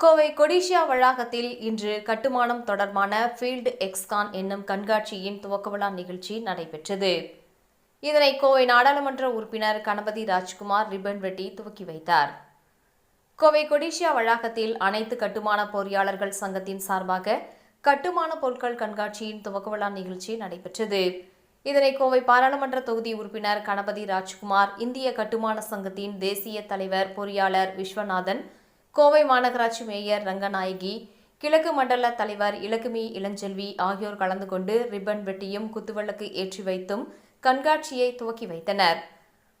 கோவை கொடிஷியா வளாகத்தில் இன்று கட்டுமானம் தொடர்பான ஃபீல்டு எக்ஸ்கான் என்னும் கண்காட்சியின் துவக்க விழா நிகழ்ச்சி நடைபெற்றது. இதனை கோவை நாடாளுமன்ற உறுப்பினர் கணபதி ராஜ்குமார் ரிப்பன் வெட்டி துவக்கி வைத்தார். கோவை கொடிஷியா வளாகத்தில் அனைத்து கட்டுமான பொறியாளர்கள் சங்கத்தின் சார்பாக கட்டுமான பொருட்கள் கண்காட்சியின் துவக்க விழா நிகழ்ச்சி நடைபெற்றது. இதனை கோவை பாராளுமன்ற தொகுதி உறுப்பினர் கணபதி ராஜ்குமார் இந்திய கட்டுமான சங்கத்தின் தேசிய தலைவர் பொறியாளர் விஸ்வநாதன் கோவை மாநகராட்சி மேயர் ரங்கநாயகி கிழக்கு மண்டல தலைவர் இலக்குமி இளஞ்செல்வி ஆகியோர் கலந்து கொண்டு ரிப்பன் வெட்டியும் குத்துவிளக்கு ஏற்றி வைத்தும் கண்காட்சியை துவக்கி வைத்தனர்.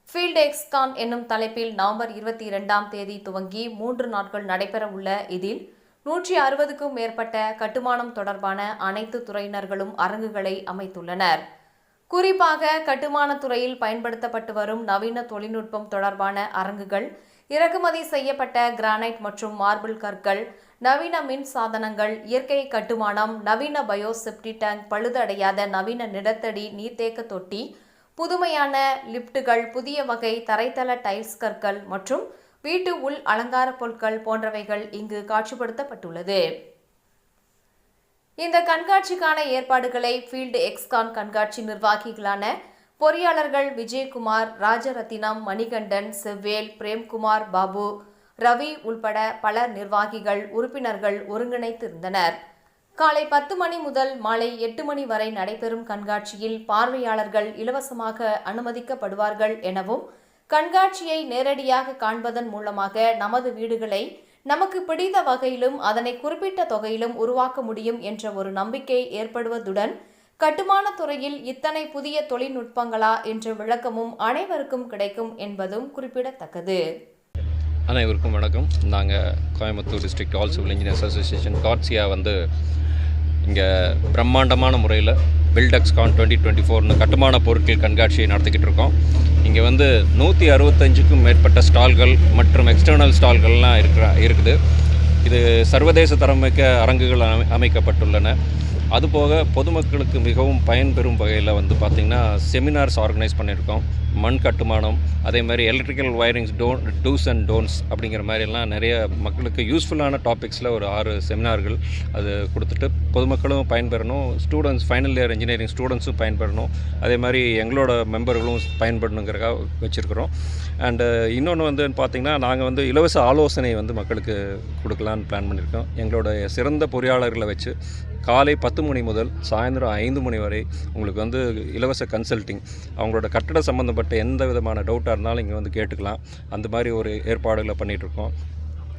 ஃபீல்ட் எக்ஸ்கான் என்னும் தலைப்பில் நவம்பர் இருபத்தி இரண்டாம் தேதி துவங்கி மூன்று நாட்கள் நடைபெற உள்ள இதில் நூற்றி அறுபதுக்கும் மேற்பட்ட கட்டுமானம் தொடர்பான அனைத்து துறையினர்களும் அரங்குகளை அமைத்துள்ளனர். குறிப்பாக கட்டுமானத் துறையில் பயன்படுத்தப்பட்டு வரும் நவீன தொழில்நுட்பம் தொடர்பான அரங்குகள் இறக்குமதி செய்யப்பட்ட கிரானைட் மற்றும் மார்பிள் கற்கள் நவீன மின் சாதனங்கள் இயற்கை கட்டுமானம் நவீன பயோசெப்டி டேங்க் பழுதடையாத நவீன நிலத்தடி நீர்த்தேக்க தொட்டி புதுமையான லிப்டுகள் புதிய வகை தரைத்தள டைல்ஸ் கற்கள் மற்றும் வீட்டு உள் அலங்கார பொருட்கள் போன்றவைகள் இங்கு காட்சிப்படுத்தப்பட்டுள்ளது. இந்த கண்காட்சிக்கான ஏற்பாடுகளை ஃபீல்டு எக்ஸ்கான் கண்காட்சி நிர்வாகிகளான பொறியாளர்கள் விஜயகுமார் ராஜரத்தினம் மணிகண்டன் செவ்வேல் பிரேம்குமார் பாபு ரவி உள்பட பல நிர்வாகிகள் உறுப்பினர்கள் ஒருங்கிணைத்திருந்தனர் காலை பத்து மணி முதல் மாலை எட்டு மணி வரை நடைபெறும் கண்காட்சியில் பார்வையாளர்கள் இலவசமாக அனுமதிக்கப்படுவார்கள் எனவும் கண்காட்சியை நேரடியாக காண்பதன் மூலமாக நமது வீடுகளை நமக்கு பிடித்த வகையிலும் அதனை குறிப்பிட்ட தொகையிலும் உருவாக்க முடியும் என்ற ஒரு நம்பிக்கை ஏற்படுவதுடன் கட்டுமான துறையில் இத்தனை புதிய தொழில்நுட்பங்களா என்ற விளக்கமும் அனைவருக்கும் கிடைக்கும் என்பதும் குறிப்பிடத்தக்கது. அனைவருக்கும் வணக்கம். நாங்கள் Coimbatore district all civil engineers association காட்சியா வந்து இங்கே பிரம்மாண்டமான முறையில் பில்டெக்ஸ் கான் டுவெண்ட்டி டுவெண்ட்டி ஃபோர்னு கட்டுமான பொருட்கள் கண்காட்சியை நடத்திக்கிட்டு இருக்கோம். இங்கே வந்து நூற்றி அறுபத்தஞ்சுக்கும் மேற்பட்ட ஸ்டால்கள் மற்றும் எக்ஸ்டர்னல் ஸ்டால்கள்லாம் இருக்கிற இருக்குது. இது சர்வதேச தரமிக்க அரங்குகள் அமை அமைக்கப்பட்டுள்ளன. அதுபோக பொதுமக்களுக்கு மிகவும் பயன்பெறும் வகையில் வந்து பார்த்திங்கன்னா செமினார்ஸ் ஆர்கனைஸ் பண்ணியிருக்கோம். மண் கட்டுமானம் அதே மாதிரி electrical wirings don'ts dos and don'ts அப்படிங்கிற மாதிரிலாம் நிறைய மக்களுக்கு யூஸ்ஃபுல்லான டாபிக்ஸில் ஒரு ஆறு செமினார்கள் அது கொடுத்துட்டு பொதுமக்களும் பயன்பெறணும் ஸ்டூடெண்ட்ஸ் ஃபைனல் இயர் இன்ஜினியரிங் ஸ்டூடெண்ட்ஸும் பயன்பெறணும். அதே மாதிரி எங்களோட மெம்பர்களும் பயன்படணுங்கிறக்காக வச்சுருக்குறோம். அண்டு uh, இன்னொன்று வந்து பார்த்திங்கன்னா நாங்கள் வந்து இலவச ஆலோசனை வந்து மக்களுக்கு கொடுக்கலான்னு பிளான் பண்ணியிருக்கோம். எங்களோட சிறந்த பொறியாளர்களை வச்சு காலை பத்து மணி முதல் சாயந்தரம் ஐந்து மணி வரை உங்களுக்கு வந்து இலவச கன்சல்ட்டிங் அவங்களோட கட்டட சம்மந்தப்பட்ட எந்த விதமான டவுட்டாக இருந்தாலும் இங்கே வந்து கேட்டுக்கலாம். அந்த மாதிரி ஒரு ஏற்பாடுகளை பண்ணிகிட்ருக்கோம்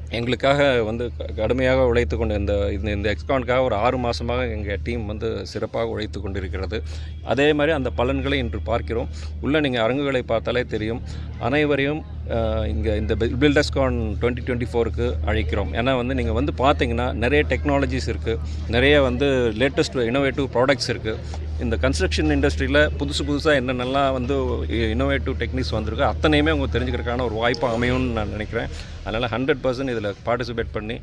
எங்களுக்காக வந்து க- கடுமையாக உழைத்து கொண்டு இந்த இந்த இந்த எக்ஸ்கானுக்காக ஒரு ஆறு மாதமாக எங்கள் டீம் வந்து சிறப்பாக உழைத்து கொண்டிருக்கிறது. அதே மாதிரி அந்த பலன்களை இன்று பார்க்கிறோம். உள்ளே நீங்கள் அரங்குகளை பார்த்தாலே தெரியும். அனைவரையும் இங்கே இந்த பில்டஸ்கான் டுவெண்ட்டி டுவெண்ட்டி ஃபோருக்கு அழைக்கிறோம். ஏன்னா வந்து நீங்கள் வந்து பார்த்தீங்கன்னா நிறைய டெக்னாலஜிஸ் இருக்குது நிறைய வந்து லேட்டஸ்ட் இனோவேட்டிவ் ப்ராடக்ட்ஸ் இருக்குது இந்த கன்ஸ்ட்ரக்ஷன் இண்டஸ்ட்ரியில் புதுசு புதுசாக என்னென்னலாம் வந்து இன்னோவேட்டிவ் டெக்னிக்ஸ் வந்திருக்கோ அத்தனையுமே அவங்க தெரிஞ்சுக்கிறதுக்கான ஒரு வாய்ப்பு அமையும்னு நான் நினைக்கிறேன். அதனால் ஹண்ட்ரட் பர்சன்ட் இதில் பார்ட்டிசிபேட் பண்ணி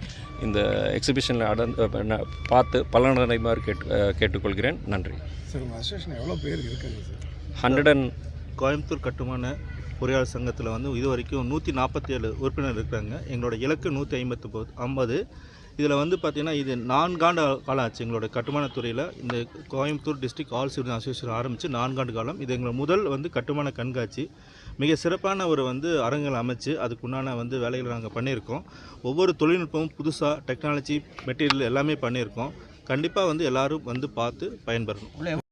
இந்த எக்ஸிபிஷனில் அடர்ந்து பார்த்து பலனடைமாறு கேட்டு கேட்டுக்கொள்கிறேன். நன்றி. சார் உங்கள் அசோசியேஷன் எவ்வளோ பேர் இருக்காங்க சார்? ஹண்ட்ரட் அண்ட் கோயம்புத்தூர் கட்டுமான பொறியாளர் சங்கத்தில் வந்து இது வரைக்கும் நூற்றி நாற்பத்தி ஏழு உறுப்பினர் இருக்கிறாங்க. எங்களோட இலக்கு நூற்றி ஐம்பத்து போ ஐம்பது. இதில் வந்து பார்த்திங்கன்னா இது நான்காண்டு காலம் ஆச்சு எங்களோட கட்டுமானத்துறையில் இந்த Coimbatore district all civil association ஆரம்பித்து நான்காண்டு காலம். இது எங்களோட முதல் வந்து கட்டுமான கண்காட்சி. மிக சிறப்பான ஒரு வந்து அரங்குகள் அமைச்சு அதுக்குண்டான வந்து வேலைகளை நாங்கள் பண்ணியிருக்கோம். ஒவ்வொரு தொழில்நுட்பமும் புதுசாக டெக்னாலஜி மெட்டீரியல் எல்லாமே பண்ணியிருக்கோம். கண்டிப்பாக வந்து எல்லோரும் வந்து பார்த்து பயன்பெறணும்.